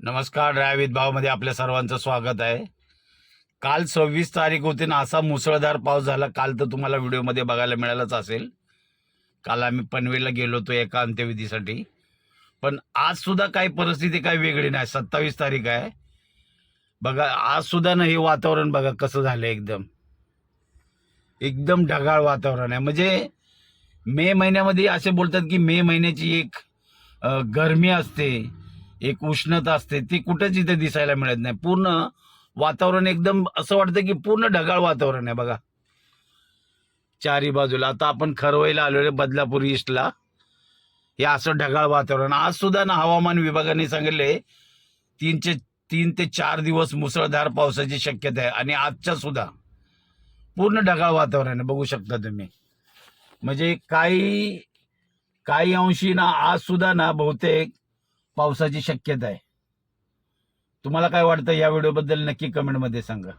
नमस्कार ड्रायवित भावमध्ये आपल्या सर्वांचं स्वागत आहे. काल सव्वीस तारीख होती ना असा मुसळधार पाऊस झाला. काल तर तुम्हाला व्हिडिओमध्ये बघायला मिळालंच असेल. काल आम्ही पनवेलला गेलो होतो एका अंत्यविधीसाठी. पण आज सुद्धा काही परिस्थिती काही वेगळी नाही. सत्तावीस तारीख आहे. बघा आज सुद्धा ना हे वातावरण बघा कसं झालं एकदम. एकदम ढगाळ वातावरण आहे. म्हणजे मे महिन्यामध्ये असे बोलतात की मे महिन्याची एक गरमी असते. एक उष्णता असते ती कुठेच इथे दिसायला मिळत नाही. पूर्ण वातावरण एकदम असं वाटतं की पूर्ण ढगाळ वातावरण आहे बघा. चारी बाजूला. आता आपण खरवईला आलेलो बदलापूर ईस्टला हे असं ढगाळ वातावरण. आज सुद्धा ना हवामान विभागाने सांगितले तीनचे तीन ते चार दिवस मुसळधार पावसाची शक्यता आहे. आणि आजच्या सुद्धा पूर्ण ढगाळ वातावरण आहे. बघू शकता तुम्ही. म्हणजे काही काही अंशी ना आज सुद्धा ना बहुतेक पावसाची शक्यता आहे. तुम्हाला काय वाटतं या व्हिडिओबद्दल नक्की कमेंटमध्ये सांगा.